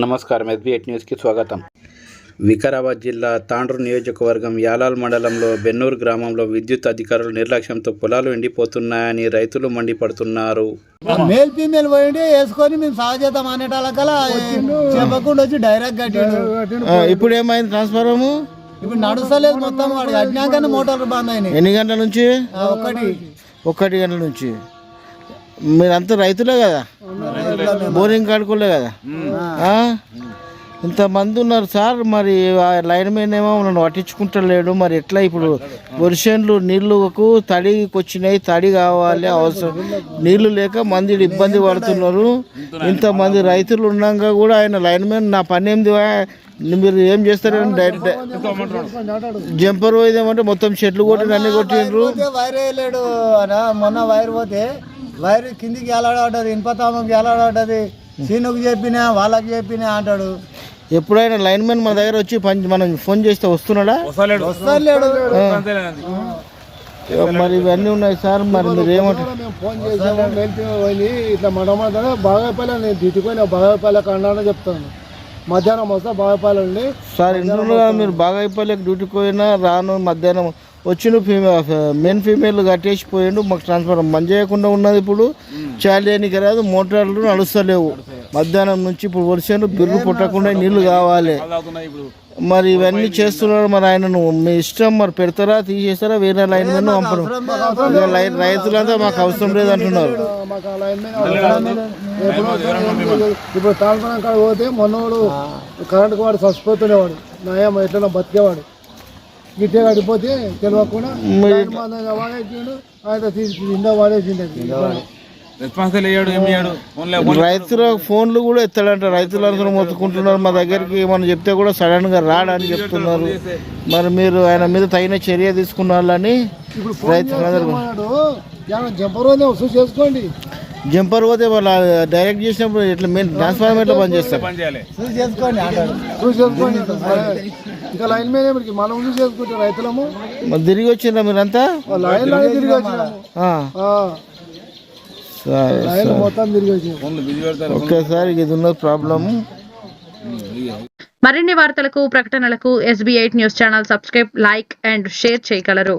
నమస్కారం. ఎస్బీఎట్ న్యూస్కి స్వాగతం. వికారాబాద్ జిల్లా తాండ్రు నియోజకవర్గం యాలాల్ మండలంలో బెన్నూరు గ్రామంలో విద్యుత్ అధికారుల నిర్లక్ష్యంతో పొలాలు ఎండిపోతున్నాయని రైతులు మండిపడుతున్నారు. మేల్ ఫీమేల్ పోయిండి వేసుకొని మేము సాగు చేద్దాం అనేటాలకల్లా చెప్పకుండా వచ్చి డైరెక్ట్ కట్టిండు. ఇప్పుడు ఏమైంది ట్రాన్స్ఫార్మము ఇప్పుడు నడుస్తలేదు మొత్తం వాడు. కట్టినాకనే మోటార్లు బంద్ అయినాయి. ఎన్ని గంటల నుంచి? ఆ, ఒక్కటి ఒక్కటి గంటల నుంచి. మీరంతా రైతులే కదా? బోరింగ్ కాడుకోలే కదా? ఇంతమంది ఉన్నారు సార్ మరి ఆ లైన్ మ్యాన్ ఏమో నన్ను పట్టించుకుంటలేడు. మరి ఎట్లా ఇప్పుడు వర్షన్లు నీళ్ళకు తడికి వచ్చినాయి తడి కావాలి అవసరం. నీళ్ళు లేక మంది ఇబ్బంది పడుతున్నారు. ఇంతమంది రైతులు ఉన్నాక కూడా ఆయన లైన్ మ్యాన్ నా పని ఏంది? మీరు ఏం చేస్తారని డైరెక్ట్ జంపర్ పోయిదేమంటే మొత్తం చెట్లు కొట్టి అన్ని కొట్టిండ్రు. వైర్ వేయలేడు మొన్న వైర్ పోతే వైర్ కిందికి ఎలాడబడ్డది ఇనుపతామకి ఎలాడబడ్డది సీనుకు చెప్పినా వాళ్ళకి చెప్పినా అంటాడు. ఎప్పుడైనా లైన్ మ్యాన్ మన దగ్గర వచ్చి పని మనం ఫోన్ చేస్తే వస్తున్నాడా? వస్తలేడు. మరి ఇవన్నీ ఉన్నాయి సార్ మరి మీరు ఏమంటారు మేము ఫోన్ చేసాము ఇట్లా మడమడ బాగాపల్లి నేను దిట్టుకొని బాగాపల్లి కండాలని చెప్తాను. మధ్యాహ్నం వస్తా బాగాపల్లి సార్ ఇంట్లో మీరు బాగా అయిపోలేక డ్యూటీకి పోయినా రాను మధ్యాహ్నం వచ్చిన ఫీమేల్ మెన్ ఫీమేల్ కట్టేసి పోయిండు మాకు ట్రాన్స్ఫర్ మంచి చేయకుండా ఉన్నది ఇప్పుడు. చాలేనికి రాదు మోటార్లు నడుస్తలేవు. మధ్యాహ్నం నుంచి ఇప్పుడు వర్షాలు బిర్రు పుట్టకుండా నీళ్ళు కావాలి. మరి ఇవన్నీ చేస్తున్నారు మరి ఆయనను మీ ఇష్టం మరి పెడతారా తీసేస్తారా? వేరే లైన్ మీద పంపరు. ఇక లై- రైతులంతా మాకు అవసరం లేదు అంటున్నారు. లైన్. ఇప్పుడు కాడ పోతే మొన్నవాడు కరెంట్ వాడు చచ్చిపోతుండేవాడు నయం ఎట్లా బతికేవాడు. గిట్టే కడిపోతే తెలియకుండా ఆయన తీసి వాడేసిండు ఏం చేయడు? రైతుల ఫోన్లు కూడా ఎత్తాడంట. రైతులు అందరూ మొత్తుకుంటున్నారు. మా దగ్గరికి మనం చెప్తే కూడా సడన్గా రాడని చెప్తున్నారు. మరి మీరు ఆయన మీద తగిన చర్య తీసుకున్నారని రైతులందరూ అన్నాడు ఏమన్నా జంపర్ ఉంది చూసి చేసుకోండి. జంపర్ పోతే వాళ్ళు డైరెక్ట్ చేసినప్పుడు ఇట్లా మెయిన్ ట్రాన్స్ఫార్మర్ ఎట్లా పని చేస్తారు. పని చేయాలి. చూసి చేసుకోండి అంటాడు చూసి చేసుకోండి. ఇంకా లైన్ మీద మనం చూసి చేసుకుంటే రైతులము. మరి తిరిగి వచ్చిండ్రా మీరంతా? ఆ లైన్ తిరిగి సరే మొత్తం ఒకేసారి ఇది ఉన్న ప్రాబ్లం మరిన్ని వార్తలకు ప్రకటనలకు S B eight news channel subscribe like and share చేయగలరు.